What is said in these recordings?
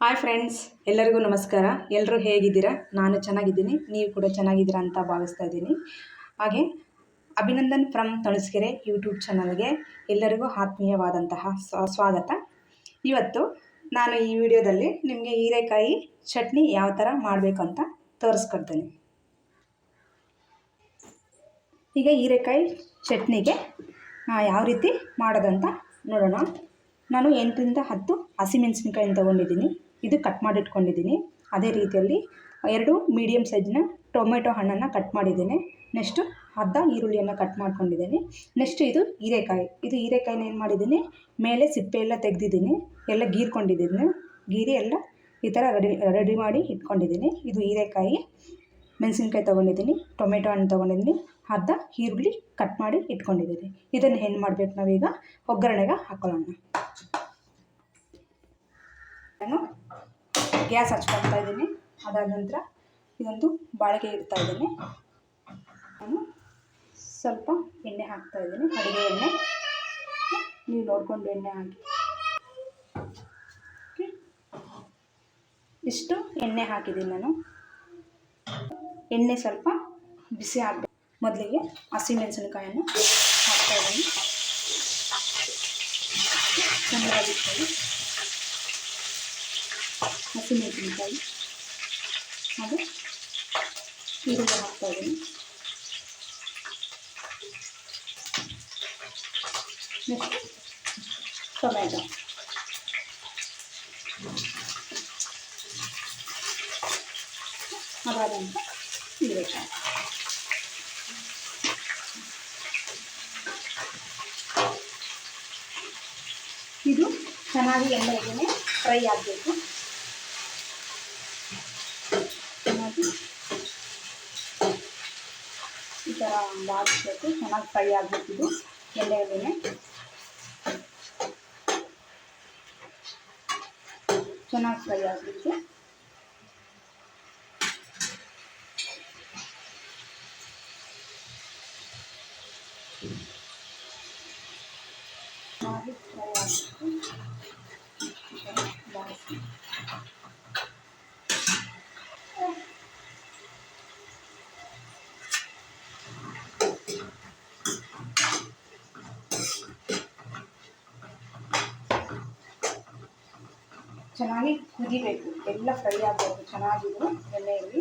Hi friends ಎಲ್ಲರಿಗೂ ನಮಸ್ಕಾರ. ಎಲ್ಲರೂ ಹೇಗಿದ್ದೀರಾ? ನಾನು ಚೆನ್ನಾಗಿದ್ದೀನಿ. ನೀವು ಕೂಡ ಚೆನ್ನಾಗಿದ್ದೀರಾ ಅಂತ ಭಾವಿಸ್ತಾ ಇದ್ದೀನಿ. ಹಾಗೆ ಅಭಿನಂದನ್ ಫ್ರಮ್ ತಣಸ್ಕೆರೆ ಯೂಟ್ಯೂಬ್ ಚಾನಲ್ಗೆ ಎಲ್ಲರಿಗೂ ಆತ್ಮೀಯವಾದಂತಹ ಸ್ವ- ಸ್ವಾಗತ. ಇವತ್ತು ನಾನು ಈ ವಿಡಿಯೋದಲ್ಲಿ ನಿಮಗೆ ಹೀರೆಕಾಯಿ ಚಟ್ನಿ ಯಾವ ಥರ ಮಾಡಬೇಕು ಅಂತ ತೋರಿಸ್ಕೊಡ್ತೀನಿ. ಈಗ ಹೀರೆಕಾಯಿ ಚಟ್ನಿಗೆ ಯಾವ ರೀತಿ ಮಾಡೋದಂತ ನೋಡೋಣ. ನಾನು ಎಂಟರಿಂದ ಹತ್ತು ಹಸಿಮೆಣಸಿನ್ಕಾಯಿನ ತೊಗೊಂಡಿದ್ದೀನಿ. ಇದು ಕಟ್ ಮಾಡಿಟ್ಕೊಂಡಿದ್ದೀನಿ. ಅದೇ ರೀತಿಯಲ್ಲಿ ಎರಡು ಮೀಡಿಯಮ್ ಸೈಜ್ನ ಟೊಮೆಟೊ ಹಣ್ಣನ್ನು ಕಟ್ ಮಾಡಿದ್ದೀನಿ. ನೆಕ್ಸ್ಟು ಅರ್ಧ ಈರುಳ್ಳಿಯನ್ನು ಕಟ್ ಮಾಡ್ಕೊಂಡಿದ್ದೀನಿ. ನೆಕ್ಸ್ಟ್ ಇದು ಹೀರೆಕಾಯಿ. ಇದು ಹೀರೆಕಾಯಿನ ಏನು ಮಾಡಿದ್ದೀನಿ? ಮೇಲೆ ಸಿಪ್ಪೆ ಎಲ್ಲ ತೆಗೆದಿದ್ದೀನಿ. ಎಲ್ಲ ಗೀರ್ಕೊಂಡಿದ್ದೀನಿ. ಗೀರಿ ಎಲ್ಲ ಈ ಥರ ರೆಡಿ ರೆಡಿ ಮಾಡಿ ಇಟ್ಕೊಂಡಿದ್ದೀನಿ. ಇದು ಹೀರೆಕಾಯಿ. ಮೆಣಸಿನ್ಕಾಯಿ ತೊಗೊಂಡಿದ್ದೀನಿ. ಟೊಮೆಟೊ ಹಣ್ಣು ತೊಗೊಂಡಿದ್ದೀನಿ. ಅರ್ಧ ಈರುಳ್ಳಿ ಕಟ್ ಮಾಡಿ ಇಟ್ಕೊಂಡಿದ್ದೀನಿ. ಇದನ್ನು ಏನು ಮಾಡಬೇಕು ನಾವೀಗ. ಒಗ್ಗರಣೆಗೆ ಹಾಕೊಳ್ಳೋಣ. ನಾನು ಗ್ಯಾಸ್ ಹಚ್ಕೊಳ್ತಾ ಇದ್ದೀನಿ. ಅದಾದ ನಂತರ ಇದೊಂದು ಬಾಳಿಗೆ ಇಡ್ತಾ ಇದ್ದೀನಿ. ನಾನು ಸ್ವಲ್ಪ ಎಣ್ಣೆ ಹಾಕ್ತಾ ಇದ್ದೀನಿ. ಅಡುಗೆ ಎಣ್ಣೆ. ನೀವು ನೋಡಿಕೊಂಡು ಎಣ್ಣೆ ಹಾಕಿ. ಇಷ್ಟು ಎಣ್ಣೆ ಹಾಕಿದ್ದೀನಿ ನಾನು. ಎಣ್ಣೆ ಸ್ವಲ್ಪ ಬಿಸಿ ಹಾಕಿ ಮೊದಲಿಗೆ ಹಸಿಮೆಣಸಿನಕಾಯನ್ನು ಹಾಕ್ತಾ ಇದ್ದೀನಿ. ಚೆನ್ನಾಗಿರ್ತದೆ ಹಸಿಮೆಣಸಿನಕಾಯಿ. ಹಾಗೆ ಈರುಳ್ಳಿ ಹಾಕ್ತಾ ಇದ್ದೀನಿ. ನೆಕ್ಸ್ಟ್ ಟೊಮೆಟೊ ಅದಾದ ನಂತರ ಇದು ಚೆನ್ನಾಗಿ ಎಣ್ಣೆಗೆ ಫ್ರೈ ಆಗಬೇಕು. ಬಾಡಿಸ್ಬೇಕು ಚೆನ್ನಾಗಿ ಫ್ರೈ ಆಗಬೇಕು ಇದು ಎಣ್ಣೆಯಲ್ಲೇ ಚೆನ್ನಾಗಿ ಫ್ರೈ ಆಗಬೇಕು ಚೆನ್ನಾಗಿ ಕುದಿಬೇಕು. ಎಲ್ಲ ಫ್ರೈ ಆಗಬೇಕು. ಚೆನ್ನಾಗಿದ್ರು ಎಣ್ಣೆಯಲ್ಲಿ.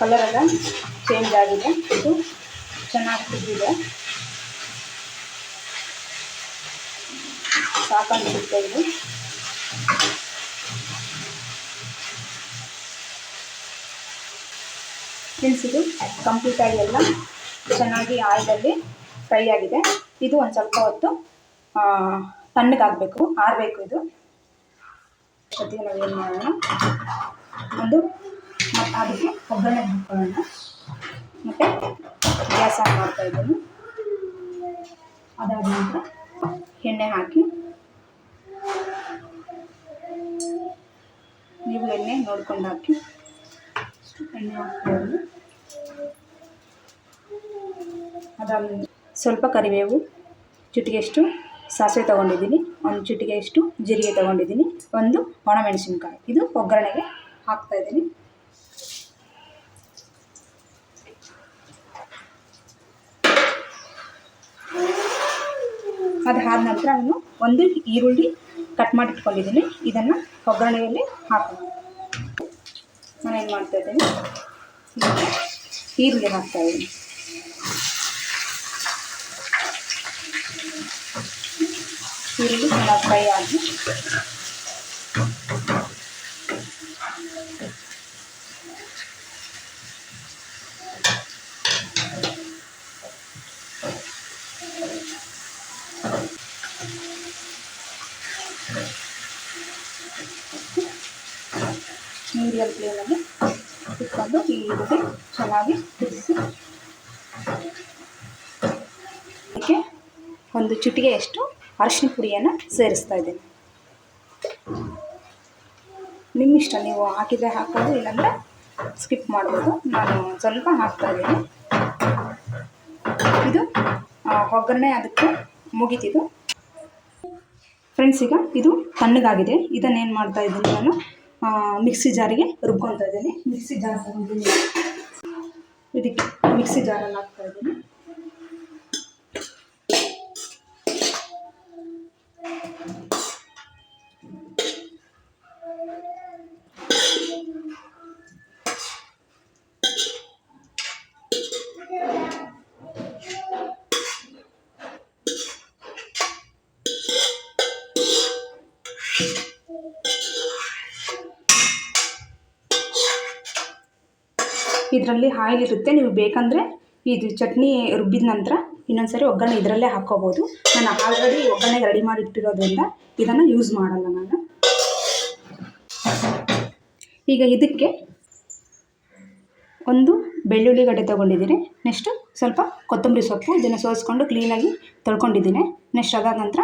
ಕಲರ್ ಎಲ್ಲ ಚೇಂಜ್ ಆಗಿದೆ. ಇದು ಚೆನ್ನಾಗಿ ಕುದ್ದಿದೆ ಸಾಕಾಗಿರುತ್ತೆ ಇದು. ತಿನ್ಸಿದು ಕಂಪ್ಲೀಟಾಗಿ ಎಲ್ಲ ಚೆನ್ನಾಗಿ ಆಯಿಲಲ್ಲಿ ಫ್ರೈ ಆಗಿದೆ. ಇದು ಒಂದು ಸ್ವಲ್ಪ ಹೊತ್ತು ತಣ್ಣಗಾಗಬೇಕು, ಆರಬೇಕು ಇದು. ನಾವು ಏನು ಮಾಡೋಣ? ಒಂದು ಅದಕ್ಕೆ ಒಗ್ಗರಣೆ ಹಾಕೋಣ ಮತ್ತು ಗ್ಯಾಸ್ ಆನ್ ಮಾಡ್ತಾ ಇದ್ದೀನಿ. ಅದಾದ ನಂತರ ಎಣ್ಣೆ ಹಾಕಿ ನೀವು ಎಣ್ಣೆ ನೋಡ್ಕೊಂಡು ಹಾಕಿ. ಎಣ್ಣೆ ಇದ್ದೀನಿ. ಅದಾದ ಸ್ವಲ್ಪ ಕರಿಬೇವು ಚುಟಿಗೆಷ್ಟು ಸಾಸಿವೆ ತೊಗೊಂಡಿದ್ದೀನಿ. ಒಂದು ಚಿಟಿಗೆಯಷ್ಟು ಜೀರಿಗೆ ತೊಗೊಂಡಿದ್ದೀನಿ. ಒಂದು ಒಣಮೆಣಸಿನ್ಕಾಯಿ. ಇದು ಒಗ್ಗರಣೆಗೆ ಹಾಕ್ತಾ ಇದ್ದೀನಿ ಅದು ಆದ ನಂತರ ನಾನು ಒಂದು ಈರುಳ್ಳಿ ಕಟ್ ಮಾಡಿ ಇಟ್ಕೊಂಡಿದ್ದೀನಿ ಇದನ್ನು ಒಗ್ಗರಣೆಯಲ್ಲಿ ಹಾಕೋಣ. ನಾನು ಏನು ಮಾಡ್ತಾ ಇದ್ದೀನಿ? ಈರುಳ್ಳಿ ಹಾಕ್ತಾ ಇದ್ದೀನಿ. ಈರುಳ್ಳಿ ಚೆನ್ನಾಗಿ ಫ್ರೈ ಆಗಿ ಮೀಡಿಯಮ್ ಫ್ಲೇಮಲ್ಲಿ ಇಟ್ಕೊಂಡು ಈ ರೀತಿ ಚೆನ್ನಾಗಿ ಕುದಿಸಿ ಅದಕ್ಕೆ ಒಂದು ಚಿಟಿಗೆಯಷ್ಟು ಅರಿಶಿನ ಪುಡಿಯನ್ನು ಸೇರಿಸ್ತಾ ಇದ್ದೀನಿ. ನಿಮ್ಮಿಷ್ಟ ನೀವು ಹಾಕಿದರೆ ಹಾಕೋದು ಇಲ್ಲಾಂದರೆ ಸ್ಕಿಪ್ ಮಾಡ್ಬೋದು ನಾನು ಸ್ವಲ್ಪ ಹಾಕ್ತಾ ಇದ್ದೀನಿ. ಇದು ಒಗ್ಗರಣೆ ಅದಕ್ಕೆ ಮುಗೀತಿದು. ಫ್ರೆಂಡ್ಸ್ ಈಗ ಇದು ತಣ್ಣಗಾಗಿದೆ. ಇದನ್ನೇನು ಮಾಡ್ತಾ ಇದ್ದೀನಿ ನಾನು? ಮಿಕ್ಸಿ ಜಾರಿಗೆ ರುಬ್ಕೊತಾ ಇದ್ದೀನಿ. ಮಿಕ್ಸಿ ಜಾರ್ ತಗೊಂಡಿದ್ದೀನಿ. ಇದಕ್ಕೆ ಮಿಕ್ಸಿ ಜಾರಲ್ಲಿ ಹಾಕ್ತಾ ಇದ್ದೀನಿ. ಇದರಲ್ಲಿ ಆಯಿಲ್ ಇರುತ್ತೆ. ನೀವು ಬೇಕಂದರೆ ಇದು ಚಟ್ನಿ ರುಬ್ಬಿದ ನಂತರ ಇನ್ನೊಂದು ಸರಿ ಒಗ್ಗರಣೆ ಇದರಲ್ಲೇ ಹಾಕ್ಕೋಬೋದು. ನಾನು ಆಲ್ರೆಡಿ ಒಗ್ಗರಣೆಗೆ ರೆಡಿ ಮಾಡಿ ಇಟ್ಟಿರೋದ್ರಿಂದ ಇದನ್ನು ಯೂಸ್ ಮಾಡಲ್ಲ ನಾನು. ಈಗ ಇದಕ್ಕೆ ಒಂದು ಬೆಳ್ಳುಳ್ಳಿ ಗಡ್ಡೆ ತೊಗೊಂಡಿದ್ದೀನಿ. ನೆಕ್ಸ್ಟು ಸ್ವಲ್ಪ ಕೊತ್ತಂಬರಿ ಸೊಪ್ಪು, ಇದನ್ನು ಸೋಸ್ಕೊಂಡು ಕ್ಲೀನಾಗಿ ತೊಳ್ಕೊಂಡಿದ್ದೀನಿ. ನೆಕ್ಸ್ಟ್ ಅದಾದ ನಂತರ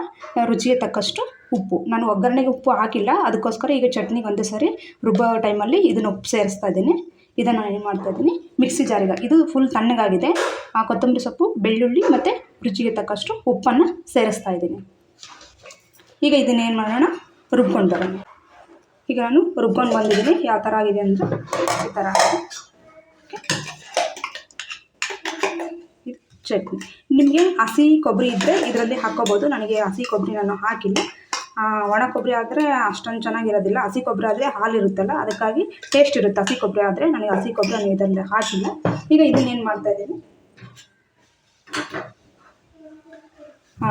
ರುಚಿಗೆ ತಕ್ಕಷ್ಟು ಉಪ್ಪು. ನಾನು ಒಗ್ಗರಣೆಗೆ ಉಪ್ಪು ಹಾಕಿಲ್ಲ. ಅದಕ್ಕೋಸ್ಕರ ಈಗ ಚಟ್ನಿಗೆ ಒಂದು ಸರಿ ರುಬ್ಬೋ ಟೈಮಲ್ಲಿ ಇದನ್ನು ಉಪ್ಪು ಸೇರಿಸ್ತಾ ಇದ್ದೀನಿ. ಇದನ್ನು ಏನು ಮಾಡ್ತಾ ಇದ್ದೀನಿ. ಮಿಕ್ಸಿ ಜಾರಿಗೆ ಇದು ಫುಲ್ ತಣ್ಣಗಾಗಿದೆ. ಆ ಕೊತ್ತಂಬರಿ ಸೊಪ್ಪು, ಬೆಳ್ಳುಳ್ಳಿ ಮತ್ತು ರುಚಿಗೆ ತಕ್ಕಷ್ಟು ಉಪ್ಪನ್ನು ಸೇರಿಸ್ತಾ ಇದ್ದೀನಿ. ಈಗ ಇದನ್ನೇನು ಮಾಡೋಣ? ರುಬ್ಕೊಂಡು ಬರೋಣ. ಈಗ ನಾನು ರುಬ್ಕೊಂಡು ಬಂದಿದ್ದೀನಿ. ಯಾವ ಥರ ಆಗಿದೆ ಅಂದರೆ ಈ ಥರ ಚಟ್ನಿ. ನಿಮಗೆ ಹಸಿ ಕೊಬ್ಬರಿ ಇದ್ದರೆ ಇದರಲ್ಲಿ ಹಾಕ್ಕೋಬೋದು. ನನಗೆ ಹಸಿ ಕೊಬ್ಬರಿ ನಾನು ಹಾಕಿಲ್ಲ. ಒಣ ಕೊಬ್ಬರಿ ಆದರೆ ಅಷ್ಟೊಂದು ಚೆನ್ನಾಗಿರೋದಿಲ್ಲ. ಹಸಿ ಕೊಬ್ಬರಿ ಆದರೆ ಹಾಲಿರುತ್ತಲ್ಲ ಅದಕ್ಕಾಗಿ ಟೇಸ್ಟ್ ಇರುತ್ತೆ. ಹಸಿ ಕೊಬ್ಬರಿ ಆದರೆ ನನಗೆ ಹಸಿ ಕೊಬ್ಬರಿ ಇದರಲ್ಲಿ ಹಾಕಿಲ್ಲ ಈಗ ಇದನ್ನೇನು ಮಾಡ್ತಾ ಇದ್ದೀನಿ? ಆ,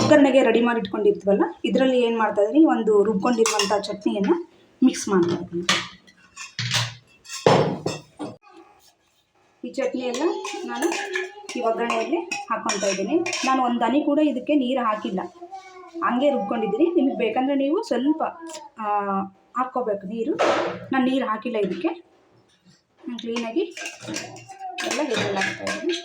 ಒಗ್ಗರಣೆಗೆ ರೆಡಿ ಮಾಡಿ ಇಟ್ಕೊಂಡಿರ್ತೀವಲ್ಲ ಇದರಲ್ಲಿ ಏನು ಮಾಡ್ತಾ ಇದ್ದೀನಿ? ಒಂದು ರುಬ್ಕೊಂಡಿರುವಂಥ ಚಟ್ನಿಯನ್ನು ಮಿಕ್ಸ್ ಮಾಡ್ತಾ ಇದ್ದೀನಿ. ಈ ಚಟ್ನಿಯೆಲ್ಲ ನಾನು ಈ ಒಗ್ಗರಣೆಯಲ್ಲಿ ಹಾಕ್ಕೊತಾ ಇದ್ದೀನಿ. ನಾನು ಒಂದು ಹನಿ ಕೂಡ ಇದಕ್ಕೆ ನೀರು ಹಾಕಿಲ್ಲ. ಹಂಗೆ ರುಬ್ಕೊಂಡಿದ್ದೀನಿ. ನಿಮಗೆ ಬೇಕಂದರೆ ನೀವು ಸ್ವಲ್ಪ ಹಾಕ್ಕೋಬೇಕು ನೀರು. ನಾನು ನೀರು ಹಾಕಿಲ್ಲ ಇದಕ್ಕೆ. ನಾನು ಕ್ಲೀನಾಗಿ ಎಲ್ಲ ಇದರಲ್ಲಿ ಹಾಕ್ತಾ ಇದ್ದೀನಿ.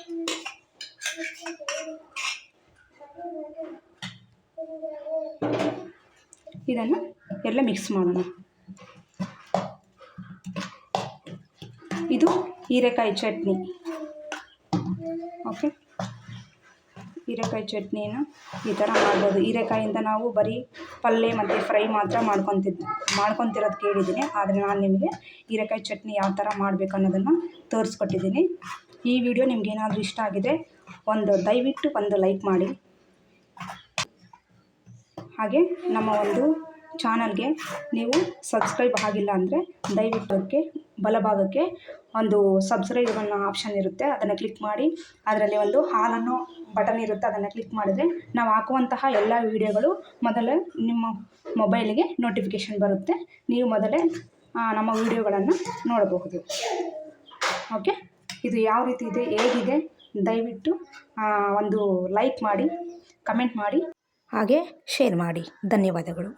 ಇದನ್ನು ಎಲ್ಲ ಮಿಕ್ಸ್ ಮಾಡೋಣ. ಇದು ಹೀರೆಕಾಯಿ ಚಟ್ನಿ. ಓಕೆ ಹೀರೆಕಾಯಿ ಚಟ್ನಿನ ಈ ಥರ ಮಾಡ್ಬೋದು. ಹೀರೆಕಾಯಿಂದ ನಾವು ಬರೀ ಪಲ್ಯ ಮತ್ತು ಫ್ರೈ ಮಾತ್ರ ಮಾಡ್ಕೊತಿದ್, ಮಾಡ್ಕೊತಿರೋದು ಕೇಳಿದ್ದೀನಿ. ಆದರೆ ನಾನು ನಿಮಗೆ ಹೀರೆಕಾಯಿ ಚಟ್ನಿ ಯಾವ ಥರ ಮಾಡಬೇಕು ಅನ್ನೋದನ್ನು ತೋರಿಸ್ಕೊಟ್ಟಿದ್ದೀನಿ. ಈ ವಿಡಿಯೋ ನಿಮ್ಗೇನಾದರೂ ಇಷ್ಟ ಆಗಿದೆ ಒಂದು ದಯವಿಟ್ಟು ಒಂದು ಲೈಕ್ ಮಾಡಿ. ಹಾಗೆ ನಮ್ಮ ಒಂದು ಚಾನಲ್ಗೆ ನೀವು ಸಬ್ಸ್ಕ್ರೈಬ್ ಆಗಿಲ್ಲ ಅಂದರೆ ದಯವಿಟ್ಟು ಬಲಭಾಗಕ್ಕೆ ಒಂದು ಸಬ್ಸ್ಕ್ರೈಬ್ ಅನ್ನೋ ಆಪ್ಷನ್ ಇರುತ್ತೆ, ಅದನ್ನು ಕ್ಲಿಕ್ ಮಾಡಿ. ಅದರಲ್ಲಿ ಒಂದು ಹಾಲ್ ಅನ್ನೋ ಬಟನ್ ಇರುತ್ತೆ, ಅದನ್ನು ಕ್ಲಿಕ್ ಮಾಡಿದರೆ ನಾವು ಹಾಕುವಂತಹ ಎಲ್ಲ ವೀಡಿಯೋಗಳು ಮೊದಲೇ ನಿಮ್ಮ ಮೊಬೈಲಿಗೆ ನೋಟಿಫಿಕೇಷನ್ ಬರುತ್ತೆ. ನೀವು ಮೊದಲೇ ನಮ್ಮ ವೀಡಿಯೋಗಳನ್ನು ನೋಡಬಹುದು. ಓಕೆ? ಇದು ಯಾವ ರೀತಿ ಇದೆ, ಹೇಗಿದೆ? ದಯವಿಟ್ಟು ಒಂದು ಲೈಕ್ ಮಾಡಿ, ಕಮೆಂಟ್ ಮಾಡಿ, ಹಾಗೆ ಶೇರ್ ಮಾಡಿ. ಧನ್ಯವಾದಗಳು.